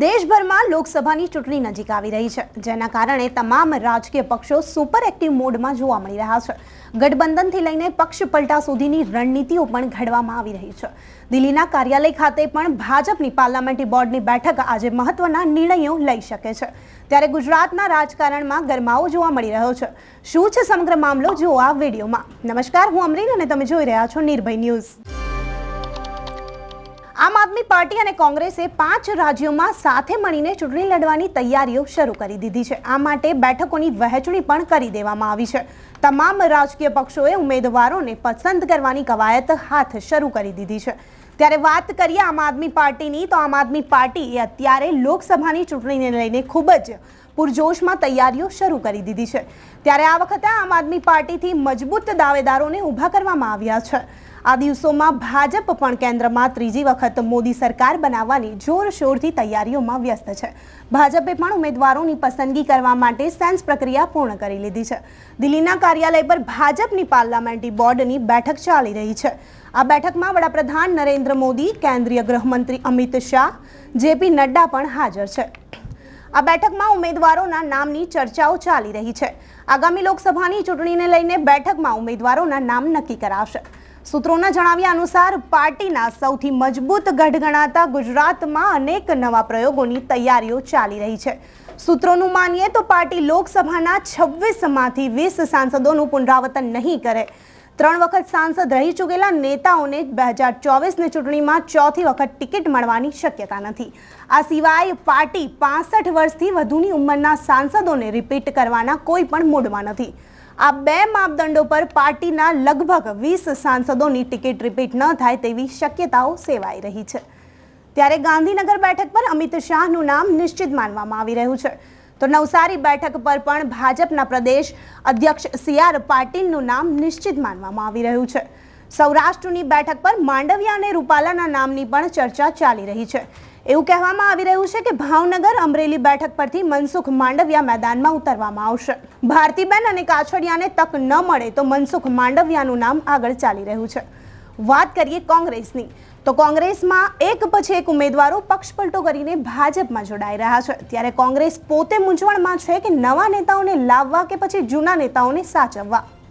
દેશભરમાં લોકસભાની ચૂંટણી નજીક આવી રહી છે, જેના કારણે તમામ રાજકીય પક્ષો સુપર એક્ટિવ મોડમાં જોવા મળી રહ્યા છે. ગઠબંધનથી લઈને પક્ષ પલટા સુધીની રણનીતિઓ પણ ઘડવામાં આવી રહી છે. દિલ્હીના કાર્યાલય ખાતે પણ ભાજપની પાર્લામેન્ટરી બોર્ડની બેઠક આજે મહત્વના નિર્ણયો લઈ શકે છે. ત્યારે ગુજરાતના રાજકારણમાં ગરમાવો જોવા મળી રહ્યો છે. શું છે સમગ્ર મામલો? જુઓ આ વિડીયોમાં. નમસ્કાર, હું અમરીન અને તમે જોઈ રહ્યા છો નિર્ભય ન્યૂઝ. આમ આદમી પાર્ટી અને કોંગ્રેસે પાંચ રાજ્યોમાં સાથે મળીને ચૂંટણી લડવાની તૈયારીઓ શરૂ કરી દીધી છે. આ માટે બેઠકોની વહેંચણી પણ કરી દેવામાં આવી છે. તમામ રાજકીય પક્ષોએ ઉમેદવારોને પસંદ કરવાની કવાયત હાથ શરૂ કરી દીધી છે. ત્યારે વાત કરીએ આમ આદમી પાર્ટીની, તો આમ આદમી પાર્ટી એ અત્યારે લોકસભાની ચૂંટણીને લઈને ખૂબ જ પૂરજોશમાં તૈયારીઓ શરૂ કરી દીધી છે. ત્યારે આ વખતે આમ આદમી પાર્ટીથી મજબૂત દાવેદારોને ઊભા કરવામાં આવ્યા છે. આ દિવસોમાં ભાજપ પણ કેન્દ્રમાં ત્રીજી વખત મોદી સરકાર બનાવવાની જોરશોરથી તૈયારીઓમાં વ્યસ્ત છે. ભાજપે પણ ઉમેદવારોની પસંદગી કરવા માટે સેન્સ પ્રક્રિયા પૂર્ણ કરી લીધી છે. દિલ્હીના કાર્યાલય પર ભાજપની પાર્લામેન્ટરી બોર્ડની બેઠક ચાલી રહી છે. આ બેઠકમાં વડાપ્રધાન નરેન્દ્ર મોદી, કેન્દ્રીય ગૃહમંત્રી અમિત શાહ, જેપી નડ્ડા પણ હાજર છે. આ બેઠકમાં ઉમેદવારોના નામની ચર્ચાઓ ચાલી રહી છે. આગામી લોકસભાની ચૂંટણીને લઈને બેઠકમાં ઉમેદવારોના નામ નક્કી કરાશે. સૂત્રોના જણાવ્યા અનુસાર પાર્ટીના સૌથી મજબૂત ગઢ ગણાતા ગુજરાતમાં અનેક નવા પ્રયોગોની તૈયારીઓ ચાલી રહી છે. સૂત્રોનું માનીએ તો પાર્ટી લોકસભાના છવ્વીસમાંથી વીસ સાંસદોનું પુનરાવર્તન નહીં કરે. ત્રણ વખત સાંસદ રહી ચૂકેલા નેતાઓને બે હજાર ચોવીસની ચૂંટણીમાં ચોથી વખત ટિકિટ મળવાની શક્યતા નથી. આ સિવાય પાર્ટી પાસઠ વર્ષથી વધુની ઉંમરના સાંસદોને રિપીટ કરવાના કોઈ પણ મૂડમાં નથી. આ બે માપદંડો પર પાર્ટીના લગભગ વીસ સાંસદોની ટિકિટ રિપીટ ન થાય તેવી શક્યતાઓ સેવાઈ રહી છે. ત્યારે ગાંધીનગર બેઠક પર અમિત શાહનું નામ નિશ્ચિત માનવામાં આવી રહ્યું છે. તો નવસારી બેઠક પર પણ ભાજપના પ્રદેશ અધ્યક્ષ સી આર પાટીલનું નામ નિશ્ચિત માનવામાં આવી રહ્યું છે. સૌરાષ્ટ્રની બેઠક પર માંડવિયા અને રૂપાલાના નામની પણ ચર્ચા ચાલી રહી છે. એવું કહેવામાં આવી રહ્યું છે કે ભાવનગર અમરેલી બેઠક પરથી મનસુખ માંડવિયા મેદાનમાં ઉતરવામાં આવશે. ભારતીબેન અને કાછડિયાને તક ન મળે તો મનસુખ માંડવિયાનું નામ આગળ ચાલી રહ્યું છે. વાત કરીએ કોંગ્રેસની. તો કોંગ્રેસમાં એક પછી એક ઉમેદવારો પક્ષપલટો કરીને ભાજપમાં જોડાઈ રહ્યા છે. ત્યારે કોંગ્રેસ પોતે મૂંઝવણમાં છે કે નવા નેતાઓને લાવવા કે પછી જૂના નેતાઓને સાચવવા?